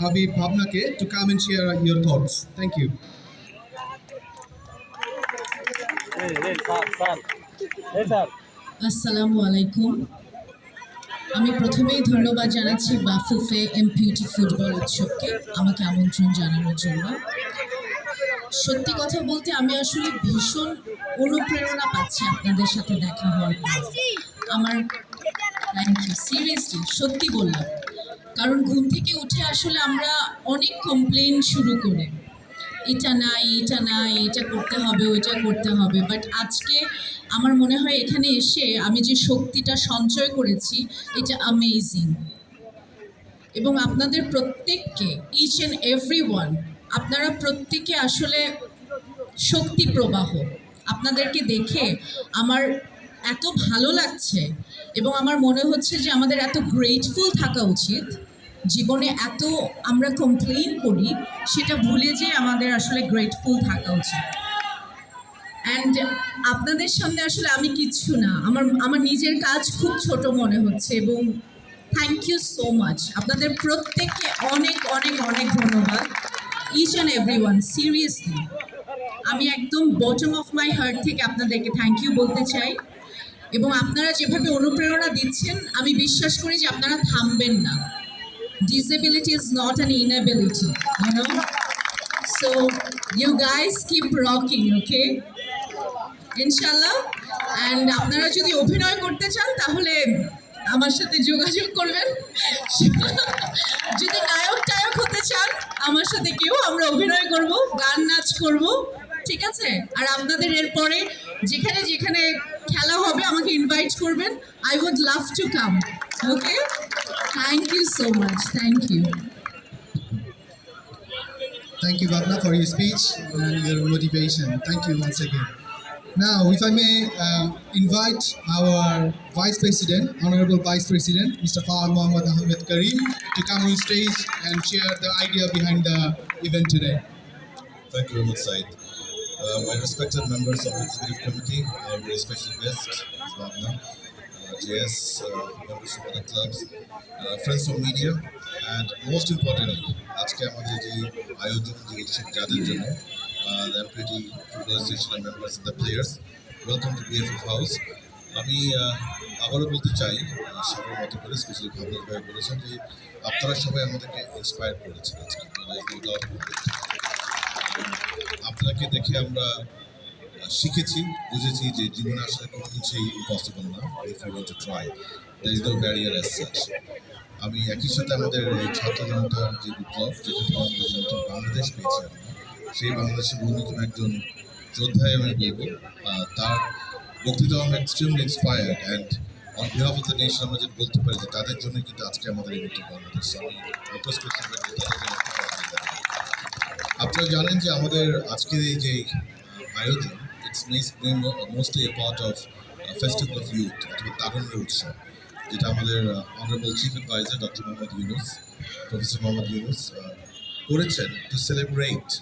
Habib Bhavnake to come and share your thoughts. Thank you. আসসালামু আলাইকুম। আমি প্রথমেই ধন্যবাদ জানাচ্ছি বাফুফে এমপিউটি ফুটবল উৎসবকে আমাকে আমন্ত্রণ জানানোর জন্য। সত্যি কথা বলতে আমি আসলে ভীষণ অনুপ্রেরণা পাচ্ছি আপনাদের সাথে দেখা হওয়ার আমার সিরিয়াসলি সত্যি বললাম। কারণ ঘুম থেকে উঠে আসলে আমরা অনেক কমপ্লেন শুরু করি। এটা নাই এটা নাই, এটা করতে হবে, ওইটা করতে হবে। বাট আজকে আমার মনে হয় এখানে এসে আমি যে শক্তিটা সঞ্চয় করেছি, এটা অ্যামেজিং এবং আপনাদের প্রত্যেককে ইচ অ্যান্ড এভরি ওয়ান আপনারা প্রত্যেকে আসলে শক্তি প্রবাহ। আপনাদেরকে দেখে আমার এত ভালো লাগছে এবং আমার মনে হচ্ছে যে আমাদের এত গ্রেটফুল থাকা উচিত, জীবনে এত আমরা কমপ্লেন করি, সেটা ভুলে যে আমাদের আসলে গ্রেটফুল থাকা উচিত। অ্যান্ড আপনাদের সামনে আসলে আমি কিচ্ছু না, আমার আমার নিজের কাজ খুব ছোট মনে হচ্ছে এবং থ্যাংক ইউ সো মাচ আপনাদের প্রত্যেককে অনেক অনেক অনেক ধন্যবাদ। Each and every one seriously আমি একদম বটম অফ মাই হার্ট থেকে আপনাদেরকে থ্যাংক ইউ বলতে চাই। এবং আপনারা যেভাবে অনুপ্রেরণা দিচ্ছেন, আমি বিশ্বাস করি যে আপনারা থামবেন না। Not an inability, you know? So, you guys keep rocking, okay? ইনশাল্লাহ অ্যান্ড আপনারা যদি অভিনয় করতে চান, তাহলে আমার সাথে যোগাযোগ করবেন। যদি নায়ক টায়ক হতে চান, আমার সাথে কেউ আমরা অভিনয় করব, গান নাচ করব, ঠিক আছে? আর আপনাদের এরপরে যেখানে যেখানে করবেন I would love to come okay thank you so much thank you Thank you, Bhavna, for your speech and your motivation. Thank you once again. Now, if I may um, invite our Vice President, Honorable Vice President, Mr. Fahad Mohammad Ahmed Karim, to come on stage and share the idea behind the event today. Thank you very much, Said. Uh, my respected members of the executive committee, our very special guest, Ms. Bhavna, uh, JS, uh, of other clubs, uh, friends of media, and most importantly, আজকে আমাদের যে আয়োজন উৎসব যাদের জন্য the MPT football association members the players welcome to BFF house আমি ah, আবারও বলতে চাই আহ, সবার মতো করে স্পেশালি ভাবনা ভাই বলেছেন যে আপনারা সবাই আমাদেরকে ইন্সপায়ার করেছেন আজকে. আপনাকে দেখে আমরা শিখেছি বুঝেছি যে জীবনে আসলে কোনো কিছুই ইম্পসিবল না if you to try there is no barrier as such আমি একই সাথে আমাদের ছাত্র জনতার যে বিপ্লব যেটা নতুন বাংলাদেশ পেয়েছি আমরা সেই বাংলাদেশের অন্যতম একজন যোদ্ধায় আমি বলব তার বক্তৃতা আমি extremely inspired and on behalf of the nation আমরা যেটা বলতে পারি যে তাদের জন্য কিন্তু আজকে আমাদের এই নতুন বাংলাদেশ আমি রিকোয়েস্ট। আপনারা জানেন যে আমাদের আজকের এই যে আহ, আয়োজন it's mostly a part of festival of youth অথবা তারুণ্যের উৎসব যেটা আমাদের honourable chief adviser doctor Mohammad Yunus professor Mohammad Yunus আহ, করেছেন টু সেলিব্রেট